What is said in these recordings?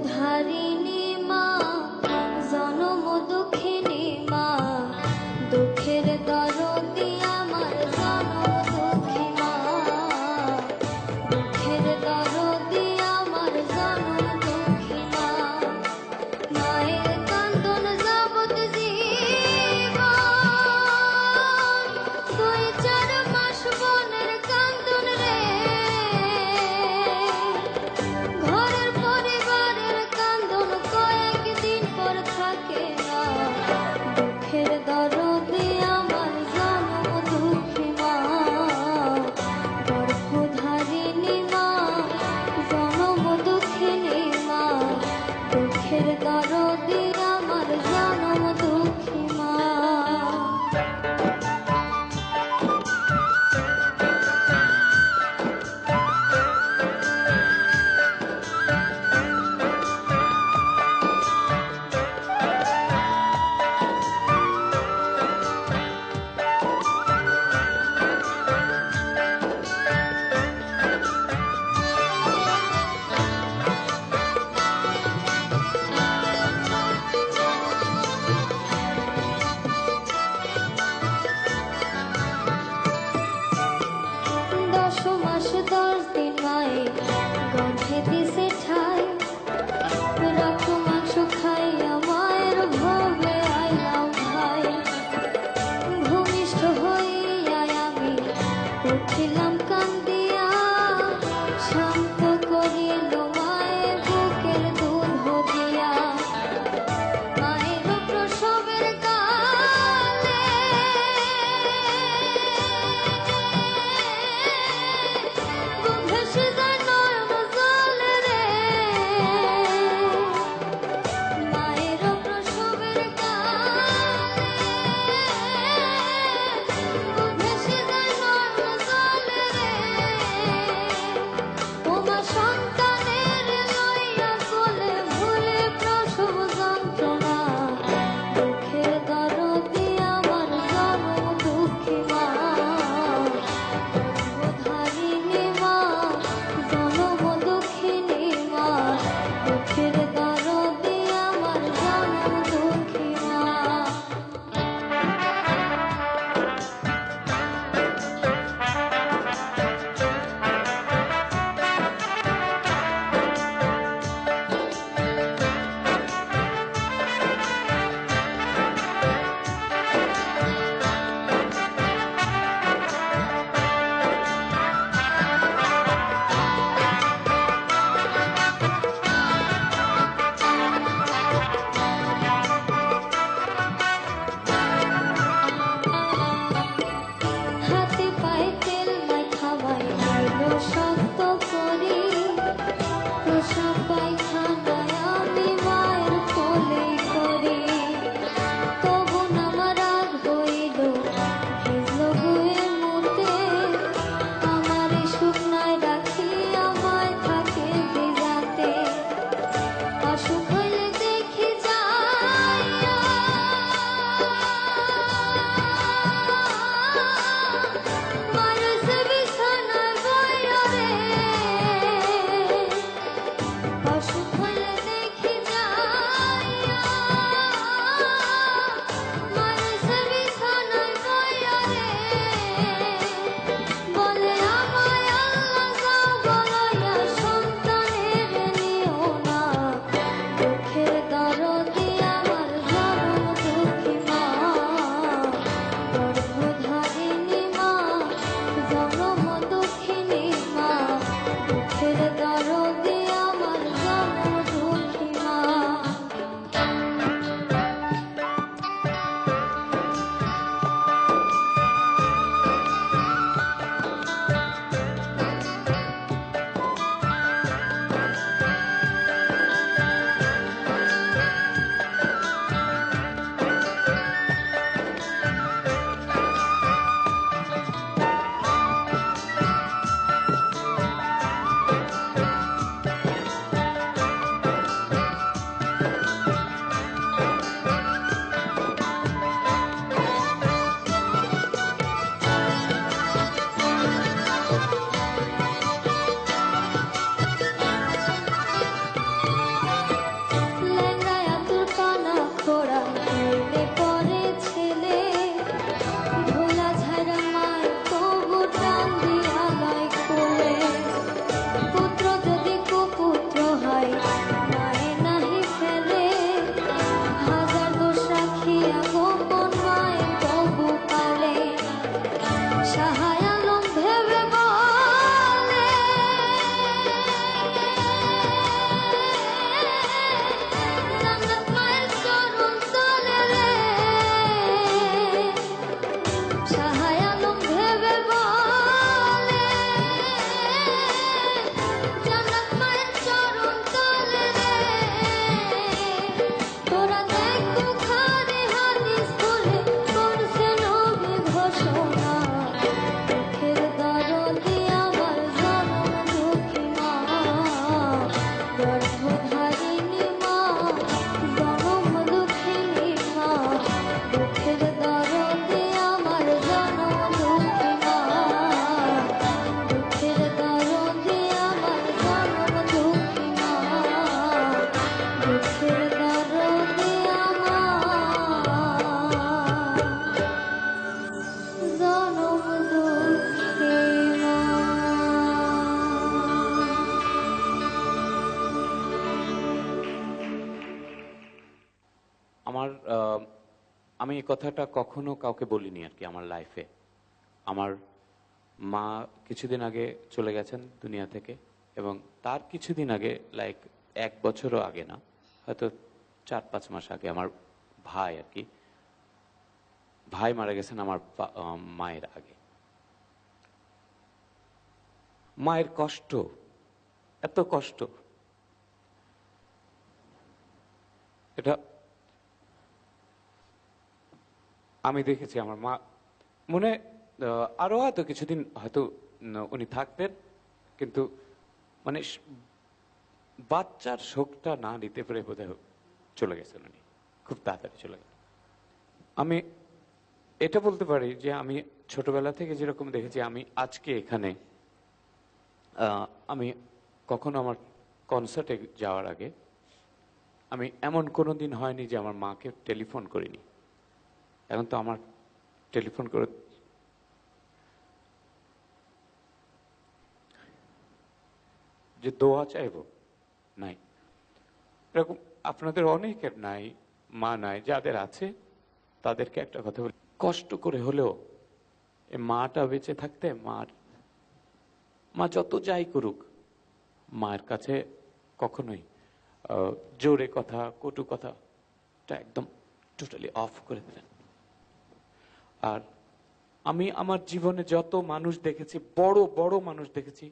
धारी আমি এই কথাটা কখনো কাউকে বলিনি আর কি আমার লাইফে আমার মা কিছুদিন আগে চলে গেছেন দুনিয়া থেকে এবং তার কিছুদিন আগে লাইক এক বছরও আগে না, হয়তো চার পাঁচ মাস আগে আমার ভাই আর কি, ভাই মারা গেছেন আমার মায়ের আগে। মায়ের কষ্ট, এত কষ্ট। এটা আমি দেখেছি আমার মা। মনে আহ, আরও হয়তো কিছুদিন হয়তো উনি থাকতেন কিন্তু মানে বাচ্চার শোকটা না নিতে পেরে বোধহয় চলে গেছেন উনি। খুব তাড়াতাড়ি চলে গেলেন। আমি এটা বলতে পারি যে আমি ছোটবেলা থেকে যেরকম দেখেছি আমি আজকে এখানে আমি কখনো আমার কনসার্টে যাওয়ার আগে আমি এমন কোনো দিন হয়নি যে আমার মাকে টেলিফোন করিনি। এখন তো আমার টেলিফোন করে যে দোয়া চাইব, নাই। এরকম আপনাদের অনেকের নাই, মা নাই, যাদের আছে, তাদেরকে একটা কথা বলি। কষ্ট করে হলেও এ মাটা বেঁচে থাকতে মার, মা যত যাই করুক মায়ের কাছে কখনোই জোরে কথা, কটু কথা এটা একদম টোটালি অফ করে দিলেন আর আমি আমার জীবনে যত মানুষ দেখেছি, বড় বড় মানুষ দেখেছি,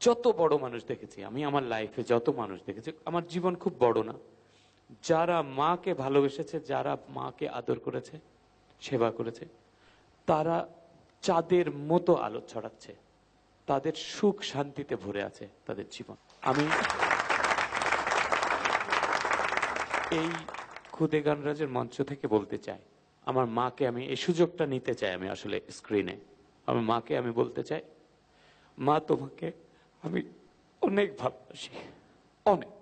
যত বড় মানুষ দেখেছি, আমি আমার লাইফে যত মানুষ দেখেছি, আমার জীবন খুব বড় না। যারা মাকে ভালোবেসেছে, যারা মাকে আদর করেছে, সেবা করেছে, তারা চাঁদের মতো আলো ছড়াচ্ছে, তাদের সুখ শান্তিতে ভরে আছে তাদের জীবন। আমি এই খুদে গানরাজের মঞ্চ থেকে বলতে চাই আমার মাকে আমি এই সুযোগটা নিতে চাই আমি আসলে স্ক্রিনে আমার মাকে আমি বলতে চাই, মা, তোমাকে আমি অনেক ভালোবাসি। অনেক।